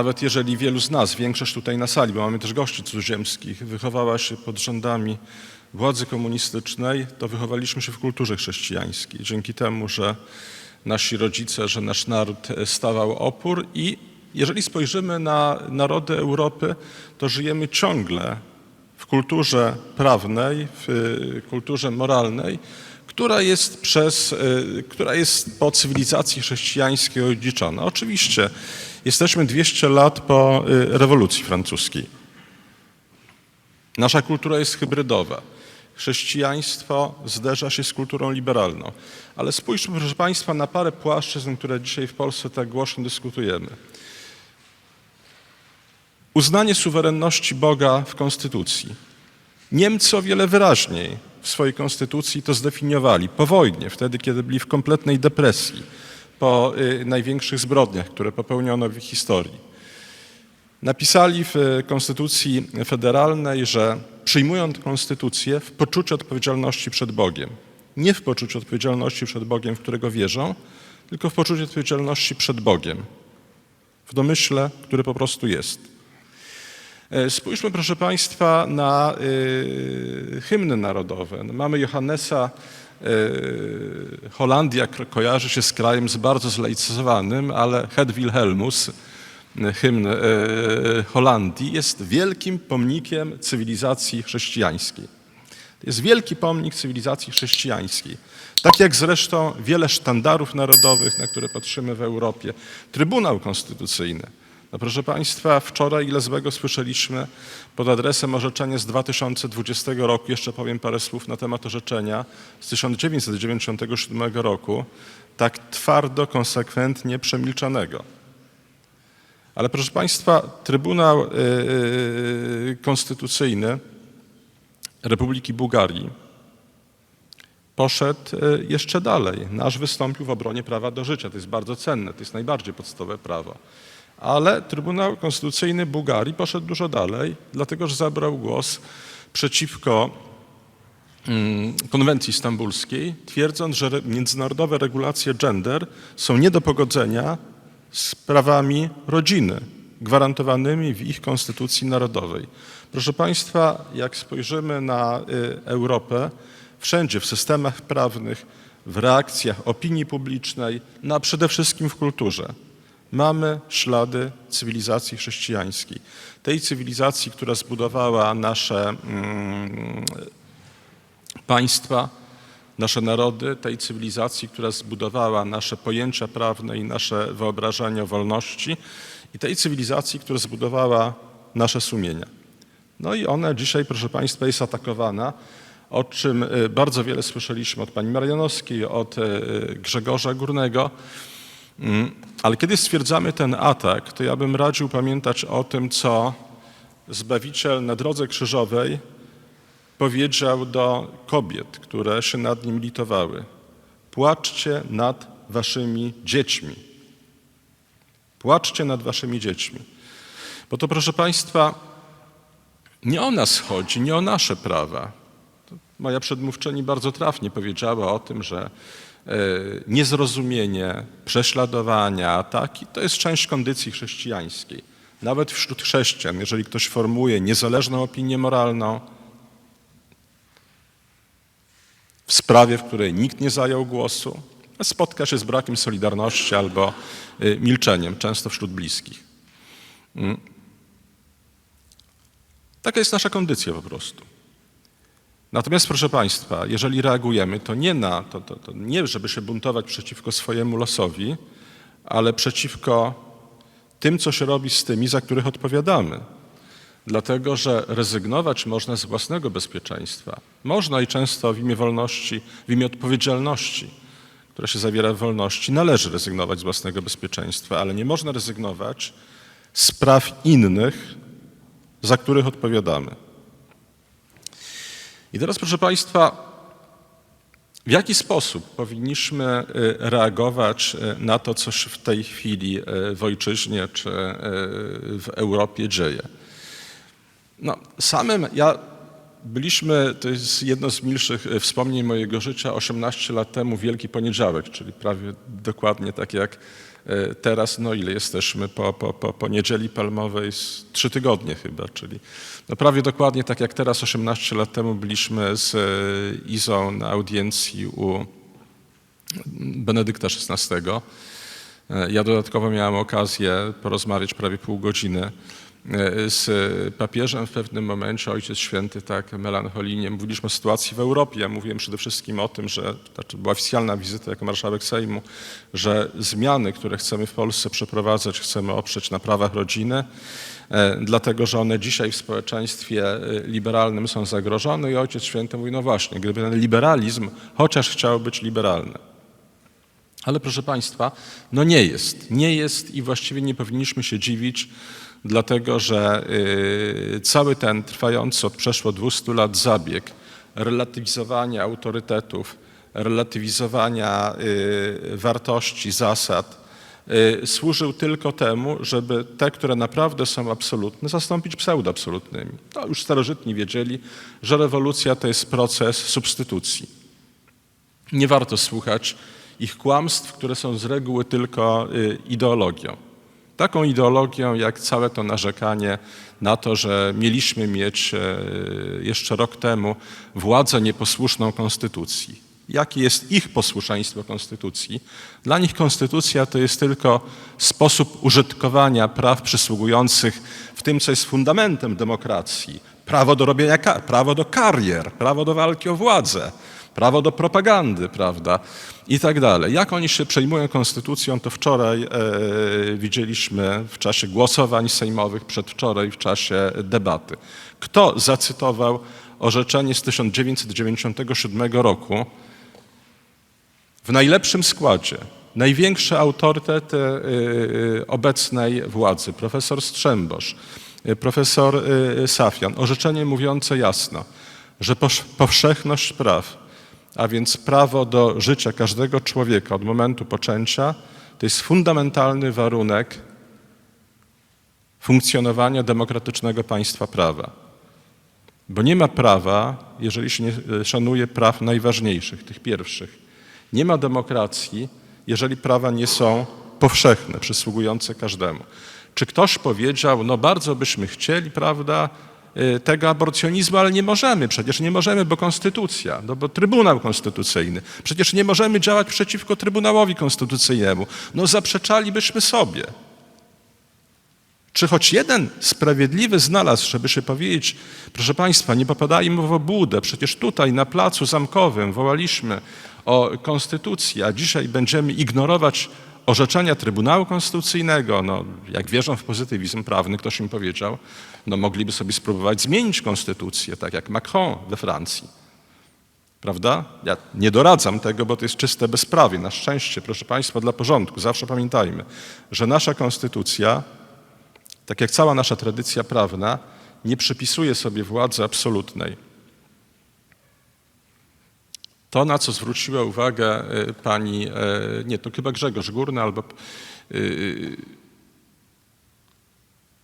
nawet jeżeli wielu z nas, większość tutaj na sali, bo mamy też gości cudzoziemskich, wychowała się pod rządami władzy komunistycznej, to wychowaliśmy się w kulturze chrześcijańskiej. Dzięki temu, że nasi rodzice, że nasz naród stawał opór i jeżeli spojrzymy na narody Europy, to żyjemy ciągle w kulturze prawnej, w y, kulturze moralnej, która jest, przez, y, która jest po cywilizacji chrześcijańskiej odziedziczona. Oczywiście jesteśmy 200 lat po y, rewolucji francuskiej. Nasza kultura jest hybrydowa. Chrześcijaństwo zderza się z kulturą liberalną. Ale spójrzmy, proszę Państwa, na parę płaszczyzn, które dzisiaj w Polsce tak głośno dyskutujemy. Uznanie suwerenności Boga w Konstytucji. Niemcy o wiele wyraźniej w swojej konstytucji to zdefiniowali po wojnie, wtedy kiedy byli w kompletnej depresji, po y, największych zbrodniach, które popełniono w historii. Napisali w y, konstytucji federalnej, że przyjmując konstytucję w poczuciu odpowiedzialności przed Bogiem. Nie w poczuciu odpowiedzialności przed Bogiem, w którego wierzą, tylko w poczuciu odpowiedzialności przed Bogiem. W domyśle, który po prostu jest. E, Spójrzmy, proszę Państwa, na y, hymny narodowe. Mamy Johannesa, Holandia ko- kojarzy się z krajem z bardzo zlaicyzowanym, ale Het Wilhelmus, y, hymn y, Holandii, jest wielkim pomnikiem cywilizacji chrześcijańskiej. Jest wielki pomnik cywilizacji chrześcijańskiej. Tak jak zresztą wiele sztandarów narodowych, na które patrzymy w Europie. Trybunał Konstytucyjny. No proszę Państwa, wczoraj ile złego słyszeliśmy pod adresem orzeczenia z 2020 roku. Jeszcze powiem parę słów na temat orzeczenia z 1997 roku. Tak twardo, konsekwentnie przemilczanego. Ale proszę Państwa, Trybunał yy, Konstytucyjny Republiki Bułgarii poszedł y, jeszcze dalej. Nasz wystąpił w obronie prawa do życia. To jest bardzo cenne, to jest najbardziej podstawowe prawo. Ale Trybunał Konstytucyjny Bułgarii poszedł dużo dalej, dlatego że zabrał głos przeciwko mm, konwencji stambulskiej, twierdząc, że międzynarodowe regulacje gender są nie do pogodzenia z prawami rodziny gwarantowanymi w ich konstytucji narodowej. Proszę Państwa, jak spojrzymy na y, Europę, wszędzie w systemach prawnych, w reakcjach opinii publicznej, no a przede wszystkim w kulturze, mamy ślady cywilizacji chrześcijańskiej. Tej cywilizacji, która zbudowała nasze mm, państwa, nasze narody, tej cywilizacji, która zbudowała nasze pojęcia prawne i nasze wyobrażenia o wolności i tej cywilizacji, która zbudowała nasze sumienia. No i ona dzisiaj, proszę Państwa, jest atakowana, o czym y, bardzo wiele słyszeliśmy od pani Marianowskiej, od y, Grzegorza Górnego. Mm, Ale kiedy stwierdzamy ten atak, to ja bym radził pamiętać o tym, co Zbawiciel na drodze krzyżowej powiedział do kobiet, które się nad nim litowały: Płaczcie nad waszymi dziećmi. Płaczcie nad waszymi dziećmi. Bo to, proszę Państwa, nie o nas chodzi, nie o nasze prawa. Moja przedmówczyni bardzo trafnie powiedziała o tym, że niezrozumienie, prześladowania, ataki to jest część kondycji chrześcijańskiej. Nawet wśród chrześcijan, jeżeli ktoś formuje niezależną opinię moralną w sprawie, w której nikt nie zajął głosu, spotka się z brakiem solidarności albo y, milczeniem, często wśród bliskich. Mm. Taka jest nasza kondycja po prostu. Natomiast, proszę Państwa, jeżeli reagujemy, to nie na to, to, to nie, żeby się buntować przeciwko swojemu losowi, ale przeciwko tym, co się robi z tymi, za których odpowiadamy. Dlatego, że rezygnować można z własnego bezpieczeństwa. Można i często w imię wolności, w imię odpowiedzialności, która się zawiera w wolności, należy rezygnować z własnego bezpieczeństwa, ale nie można rezygnować z praw innych, za których odpowiadamy. I teraz, proszę Państwa, w jaki sposób powinniśmy y, reagować y, na to, co się w tej chwili y, w ojczyźnie czy w Europie dzieje? No, samym ja byliśmy, to jest jedno z milszych wspomnień mojego życia, 18 lat temu, Wielki Poniedziałek, czyli prawie dokładnie tak jak teraz, no ile jesteśmy po, po, po, po Niedzieli Palmowej, trzy tygodnie chyba, czyli no prawie dokładnie tak jak teraz, 18 lat temu byliśmy z e, Izą na audiencji u Benedykta XVI. E, Ja dodatkowo miałem okazję porozmawiać prawie pół godziny e, z papieżem w pewnym momencie. Ojciec Święty tak melancholijnie mówiliśmy o sytuacji w Europie. Ja mówiłem przede wszystkim o tym, że znaczy była oficjalna wizyta jako marszałek Sejmu, że zmiany, które chcemy w Polsce przeprowadzać, chcemy oprzeć na prawach rodziny, e, dlatego że one dzisiaj w społeczeństwie e, liberalnym są zagrożone i Ojciec Święty mówi, no właśnie, gdyby ten liberalizm chociaż chciał być liberalny, ale proszę Państwa, no nie jest. Nie jest i właściwie nie powinniśmy się dziwić, dlatego że y, cały ten trwający od przeszło 200 lat zabieg relatywizowania autorytetów, relatywizowania y, wartości, zasad, y, służył tylko temu, żeby te, które naprawdę są absolutne, zastąpić pseudoabsolutnymi. To już starożytni wiedzieli, że rewolucja to jest proces substytucji. Nie warto słuchać ich kłamstw, które są z reguły tylko ideologią. Taką ideologią, jak całe to narzekanie na to, że mieliśmy mieć e, jeszcze rok temu władzę nieposłuszną konstytucji. Jakie jest ich posłuszeństwo konstytucji? Dla nich konstytucja to jest tylko sposób użytkowania praw przysługujących w tym, co jest fundamentem demokracji. Prawo do robienia, prawo do karier, prawo do walki o władzę, prawo do propagandy, prawda? I tak dalej. Jak oni się przejmują konstytucją, to wczoraj e, widzieliśmy w czasie głosowań sejmowych, przedwczoraj w czasie debaty. Kto zacytował orzeczenie z 1997 roku w najlepszym składzie? Największy autorytet e, e, obecnej władzy, profesor Strzembosz, e, profesor Safian, orzeczenie mówiące jasno, że powszechność praw, a więc prawo do życia każdego człowieka od momentu poczęcia, to jest fundamentalny warunek funkcjonowania demokratycznego państwa prawa. Bo nie ma prawa, jeżeli się nie e, szanuje praw najważniejszych, tych pierwszych. Nie ma demokracji, jeżeli prawa nie są powszechne, przysługujące każdemu. Czy ktoś powiedział, no bardzo byśmy chcieli, prawda, tego aborcjonizmu, ale nie możemy, przecież nie możemy, bo konstytucja, no bo Trybunał Konstytucyjny, przecież nie możemy działać przeciwko Trybunałowi Konstytucyjnemu. No zaprzeczalibyśmy sobie. Czy choć jeden sprawiedliwy znalazł, żeby się powiedzieć, proszę Państwa, nie popadajmy w obłudę, przecież tutaj na placu zamkowym wołaliśmy o konstytucję, a dzisiaj będziemy ignorować orzeczenia Trybunału Konstytucyjnego. No, jak wierzą w pozytywizm prawny, ktoś im powiedział, no mogliby sobie spróbować zmienić konstytucję, tak jak Macron we Francji. Prawda? Ja nie doradzam tego, bo to jest czyste bezprawie. Na szczęście, proszę Państwa, dla porządku, zawsze pamiętajmy, że nasza konstytucja tak jak cała nasza tradycja prawna, nie przypisuje sobie władzy absolutnej. To, na co zwróciła uwagę e, pani, e, nie, to chyba Grzegorz Górny, albo e,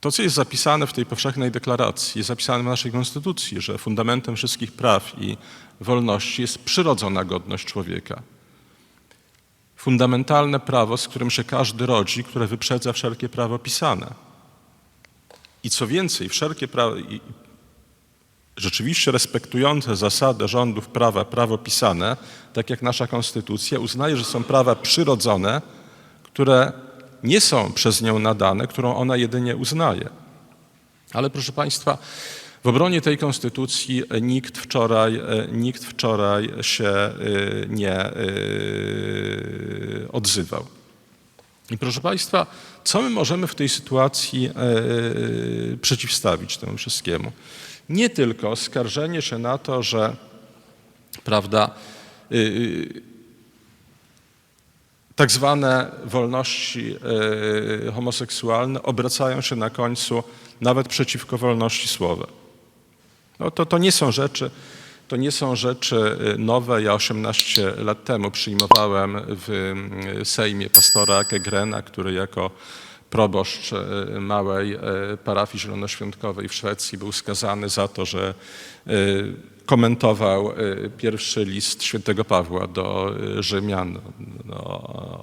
to, co jest zapisane w tej powszechnej deklaracji, jest zapisane w naszej konstytucji, że fundamentem wszystkich praw i wolności jest przyrodzona godność człowieka. Fundamentalne prawo, z którym się każdy rodzi, które wyprzedza wszelkie prawo pisane. I co więcej, wszelkie prawo, rzeczywiście respektujące zasadę rządów prawa, prawo pisane, tak jak nasza konstytucja, uznaje, że są prawa przyrodzone, które nie są przez nią nadane, którą ona jedynie uznaje. Ale proszę Państwa, w obronie tej konstytucji nikt wczoraj, e, nikt wczoraj się e, nie e, odzywał. I proszę Państwa, co my możemy w tej sytuacji przeciwstawić temu wszystkiemu? Nie tylko skarżenie się na to, że prawda, tak zwane wolności e, homoseksualne obracają się na końcu nawet przeciwko wolności słowa. No to, to nie są rzeczy, to nie są rzeczy y, nowe. Ja 18 lat temu przyjmowałem w y, Sejmie pastora Kegrena, który jako proboszcz e, małej e, parafii zielonoświątkowej w Szwecji był skazany za to, że e, komentował pierwszy list świętego Pawła do Rzymian no,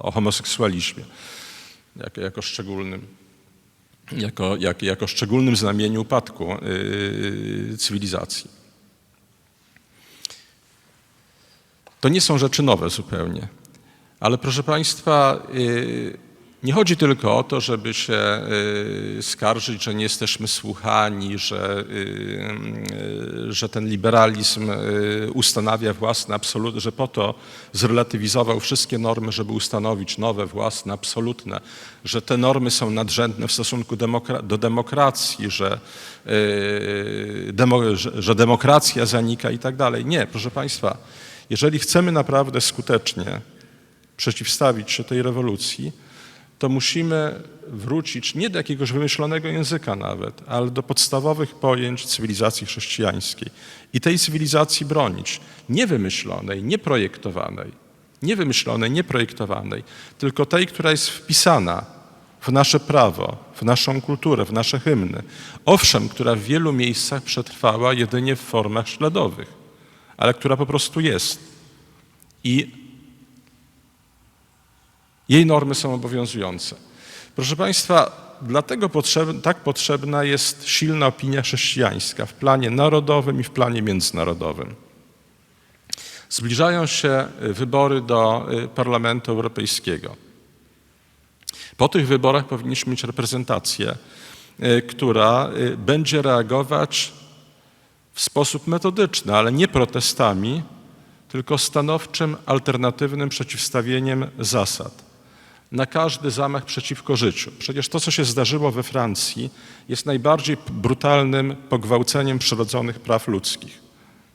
o homoseksualizmie jako, jako szczególnym jako, jak, jako szczególnym znamieniu upadku yy, cywilizacji. To nie są rzeczy nowe zupełnie, ale proszę Państwa, yy, nie chodzi tylko o to, żeby się yy, skarżyć, że nie jesteśmy słuchani, że, yy, że ten liberalizm ustanawia własne absolutne, że po to zrelatywizował wszystkie normy, żeby ustanowić nowe, własne, absolutne, że te normy są nadrzędne w stosunku demokra do demokracji, że, demo, że demokracja zanika i tak dalej. Nie, proszę Państwa, jeżeli chcemy naprawdę skutecznie przeciwstawić się tej rewolucji, to musimy wrócić nie do jakiegoś wymyślonego języka nawet, ale do podstawowych pojęć cywilizacji chrześcijańskiej i tej cywilizacji bronić, nie wymyślonej, nie projektowanej, nie wymyślonej, nie projektowanej, tylko tej, która jest wpisana w nasze prawo, w naszą kulturę, w nasze hymny. Owszem, która w wielu miejscach przetrwała jedynie w formach śladowych, ale która po prostu jest. I jej normy są obowiązujące. Proszę Państwa, dlatego tak potrzebna jest silna opinia chrześcijańska w planie narodowym i w planie międzynarodowym. Zbliżają się wybory do y, Parlamentu Europejskiego. Po tych wyborach powinniśmy mieć reprezentację, y, która y, będzie reagować w sposób metodyczny, ale nie protestami, tylko stanowczym, alternatywnym przeciwstawieniem zasad na każdy zamach przeciwko życiu. Przecież to, co się zdarzyło we Francji, jest najbardziej brutalnym pogwałceniem przyrodzonych praw ludzkich.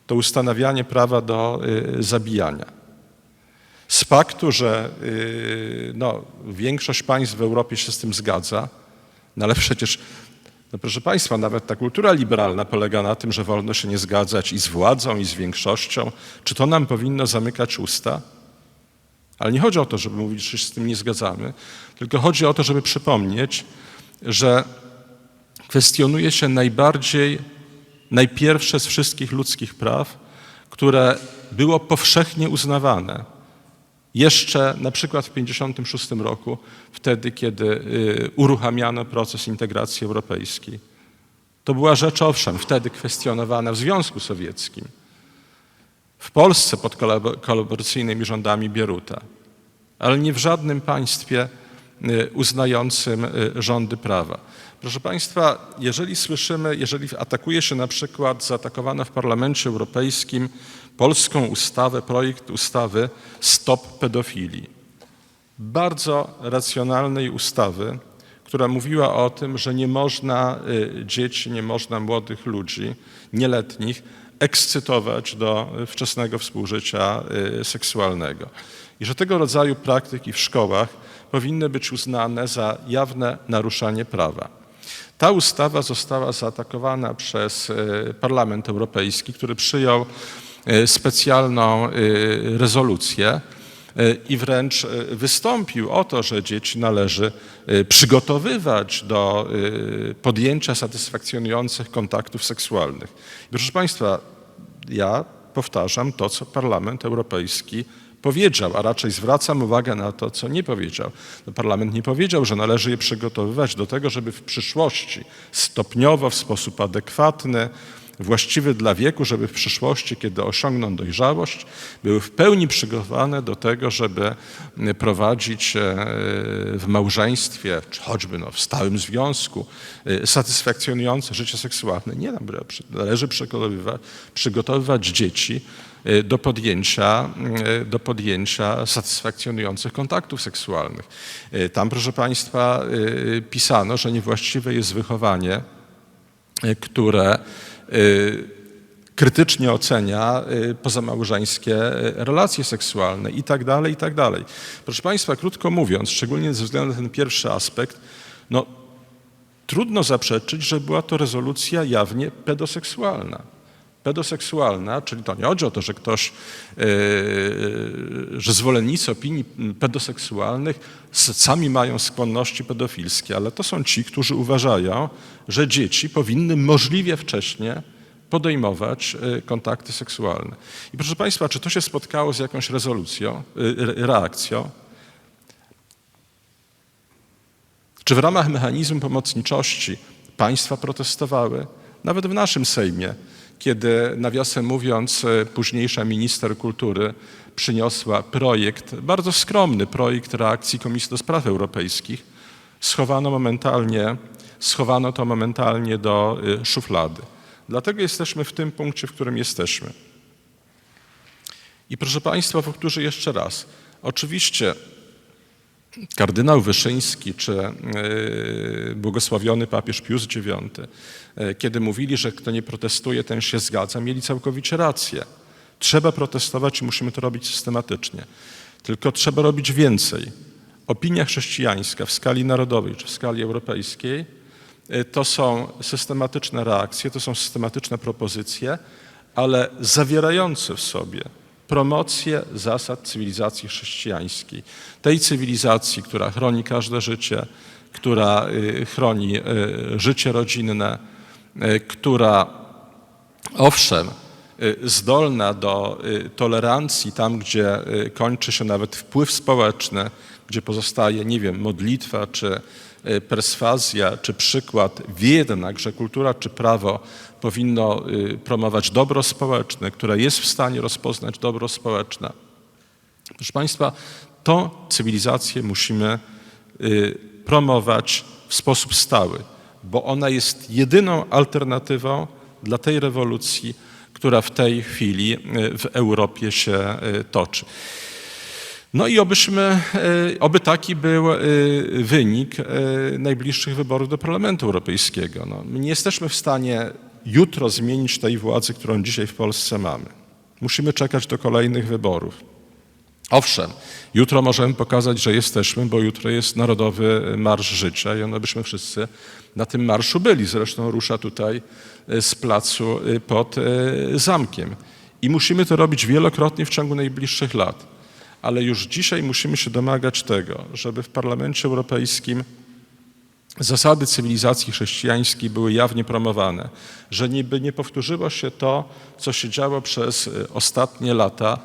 To ustanawianie prawa do y, zabijania. Z faktu, że y, no, większość państw w Europie się z tym zgadza, no ale przecież, no proszę Państwa, nawet ta kultura liberalna polega na tym, że wolno się nie zgadzać i z władzą, i z większością. Czy to nam powinno zamykać usta? Ale nie chodzi o to, żeby mówić, że się z tym nie zgadzamy, tylko chodzi o to, żeby przypomnieć, że kwestionuje się najbardziej, najpierwsze z wszystkich ludzkich praw, które było powszechnie uznawane. Jeszcze na przykład w 1956 roku, wtedy, kiedy y, uruchamiano proces integracji europejskiej. To była rzecz, owszem, wtedy kwestionowana w Związku Sowieckim w Polsce pod kolaboracyjnymi rządami Bieruta, ale nie w żadnym państwie y, uznającym y, rządy prawa. Proszę Państwa, jeżeli słyszymy, jeżeli atakuje się na przykład zaatakowana w Parlamencie Europejskim polską ustawę, projekt ustawy Stop pedofilii, bardzo racjonalnej ustawy, która mówiła o tym, że nie można y, dzieci, nie można młodych ludzi, nieletnich ekscytować do wczesnego współżycia y, seksualnego. I że tego rodzaju praktyki w szkołach powinny być uznane za jawne naruszanie prawa. Ta ustawa została zaatakowana przez y, Parlament Europejski, który przyjął y, specjalną rezolucję i wręcz wystąpił o to, że dzieci należy przygotowywać do podjęcia satysfakcjonujących kontaktów seksualnych. proszę Państwa, ja powtarzam to, co Parlament Europejski powiedział, a raczej zwracam uwagę na to, co nie powiedział. No, parlament nie powiedział, że należy je przygotowywać do tego, żeby w przyszłości stopniowo, w sposób adekwatny, właściwy dla wieku, żeby w przyszłości, kiedy osiągną dojrzałość, były w pełni przygotowane do tego, żeby prowadzić e, w małżeństwie, czy choćby no, w stałym związku, e, satysfakcjonujące życie seksualne. Nie, należy przygotowywać, dzieci e, do podjęcia, do podjęcia satysfakcjonujących kontaktów seksualnych. Tam, proszę Państwa, pisano, że niewłaściwe jest wychowanie, które krytycznie ocenia y, pozamałżeńskie relacje seksualne i tak dalej, i tak dalej. Proszę Państwa, krótko mówiąc, szczególnie ze względu na ten pierwszy aspekt, no trudno zaprzeczyć, że była to rezolucja jawnie pedoseksualna. Pedoseksualna, czyli to nie chodzi o to, że ktoś, yy, że zwolennicy opinii pedoseksualnych sami mają skłonności pedofilskie, ale to są ci, którzy uważają, że dzieci powinny możliwie wcześnie podejmować yy, kontakty seksualne. I proszę Państwa, czy to się spotkało z jakąś rezolucją, re- reakcją? Czy w ramach mechanizmu pomocniczości państwa protestowały? Nawet w naszym Sejmie, kiedy nawiasem mówiąc, e, późniejsza minister kultury przyniosła projekt, bardzo skromny projekt reakcji Komisji do Spraw Europejskich, schowano momentalnie, schowano to momentalnie do y, szuflady. Dlatego jesteśmy w tym punkcie, w którym jesteśmy. I proszę Państwa, powtórzę jeszcze raz. Oczywiście kardynał Wyszyński czy yy, błogosławiony papież Pius IX, yy, kiedy mówili, że kto nie protestuje, ten się zgadza, mieli całkowicie rację. Trzeba protestować i musimy to robić systematycznie. Tylko trzeba robić więcej. Opinia chrześcijańska w skali narodowej czy w skali europejskiej yy, to są systematyczne reakcje, to są systematyczne propozycje, ale zawierające w sobie promocję zasad cywilizacji chrześcijańskiej. Tej cywilizacji, która chroni każde życie, która y, chroni y, życie rodzinne, y, która owszem, zdolna do tolerancji tam, gdzie kończy się nawet wpływ społeczny, gdzie pozostaje, nie wiem, modlitwa czy perswazja, czy przykład, wie jednak, że kultura czy prawo powinno y, promować dobro społeczne, które jest w stanie rozpoznać dobro społeczne. Proszę Państwa, tą cywilizację musimy y, promować w sposób stały, bo ona jest jedyną alternatywą dla tej rewolucji, która w tej chwili y, w Europie się y, toczy. No i obyśmy, y, oby taki był y, wynik y, najbliższych wyborów do Parlamentu Europejskiego. No, my nie jesteśmy w stanie jutro zmienić tej władzy, którą dzisiaj w Polsce mamy. Musimy czekać do kolejnych wyborów. Owszem, jutro możemy pokazać, że jesteśmy, bo jutro jest Narodowy Marsz Życia i ono byśmy wszyscy na tym marszu byli. Zresztą rusza tutaj z placu pod zamkiem. I musimy to robić wielokrotnie w ciągu najbliższych lat. Ale już dzisiaj musimy się domagać tego, żeby w Parlamencie Europejskim zasady cywilizacji chrześcijańskiej były jawnie promowane, że nie, by nie powtórzyło się to, co się działo przez y, ostatnie lata,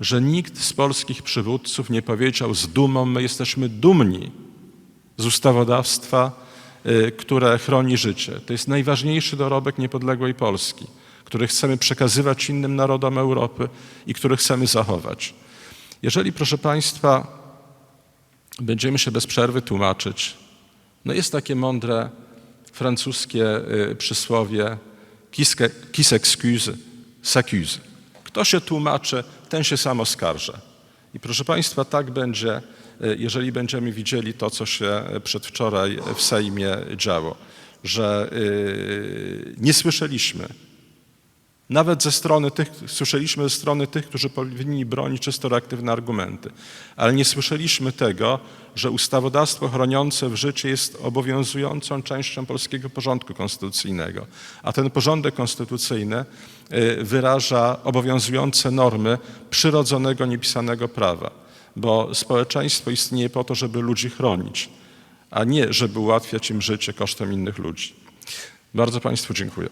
że nikt z polskich przywódców nie powiedział z dumą, my jesteśmy dumni z ustawodawstwa, y, które chroni życie. To jest najważniejszy dorobek niepodległej Polski, który chcemy przekazywać innym narodom Europy i który chcemy zachować. Jeżeli, proszę Państwa, będziemy się bez przerwy tłumaczyć, no jest takie mądre francuskie y, przysłowie qui se- qui s'excuse, s'accuse. Kto się tłumaczy, ten się sam oskarża. I proszę Państwa, tak będzie, y, jeżeli będziemy widzieli to, co się przedwczoraj w Sejmie działo, że y, nie słyszeliśmy nawet ze strony tych, słyszeliśmy ze strony tych, którzy powinni bronić czysto reaktywne argumenty, ale nie słyszeliśmy tego, że ustawodawstwo chroniące w życie jest obowiązującą częścią polskiego porządku konstytucyjnego, a ten porządek konstytucyjny y, wyraża obowiązujące normy przyrodzonego, niepisanego prawa, bo społeczeństwo istnieje po to, żeby ludzi chronić, a nie żeby ułatwiać im życie kosztem innych ludzi. Bardzo Państwu dziękuję.